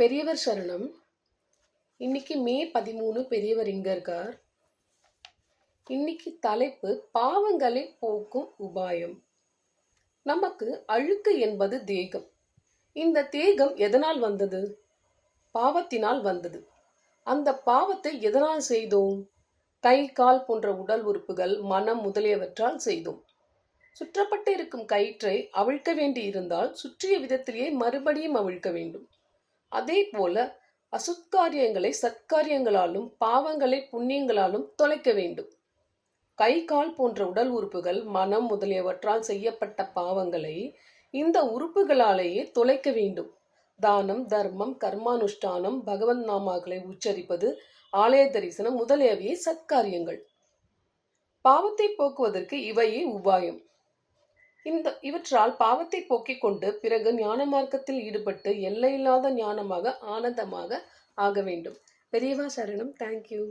பெரியவர் சரணம். இன்னைக்கு மே பதிமூணு பெரியவர் இங்க இருக்கார். இன்னைக்கு தலைப்பு பாவங்களை போக்கும் உபாயம். நமக்கு அழுக்கு என்பது தேகம். இந்த தேகம் எதனால் வந்தது? பாவத்தினால் வந்தது. அந்த பாவத்தை எதனால் செய்தோம்? கை கால் போன்ற உடல் உறுப்புகள் மனம் முதலியவற்றால் செய்தோம். சுற்றப்பட்டு இருக்கும் கயிற்றை அவிழ்க்க வேண்டி இருந்தால் சுற்றிய விதத்திலேயே மறுபடியும் அவிழ்க்க வேண்டும். அதே போல அசுத்காரியங்களை சத்காரியங்களாலும் பாவங்களை புண்ணியங்களாலும் தொலைக்க வேண்டும். கை கால் போன்ற உடல் உறுப்புகள் மனம் முதலியவற்றால் செய்யப்பட்ட பாவங்களை இந்த உறுப்புகளாலேயே தொலைக்க வேண்டும். தானம் தர்மம் கர்மானுஷ்டானம் பகவத் நாமாக்களை உச்சரிப்பது ஆலய தரிசனம் முதலியவையே சத்காரியங்கள். பாவத்தை போக்குவதற்கு இவையே உபாயம். இந்த இவற்றால் பாவத்தை போக்கிக் கொண்டு பிறகு ஞான மார்க்கத்தில் ஈடுபட்டு எல்லையில்லாத ஞானமாக ஆனந்தமாக ஆக வேண்டும். பெரியவா சரணம். தேங்க்யூ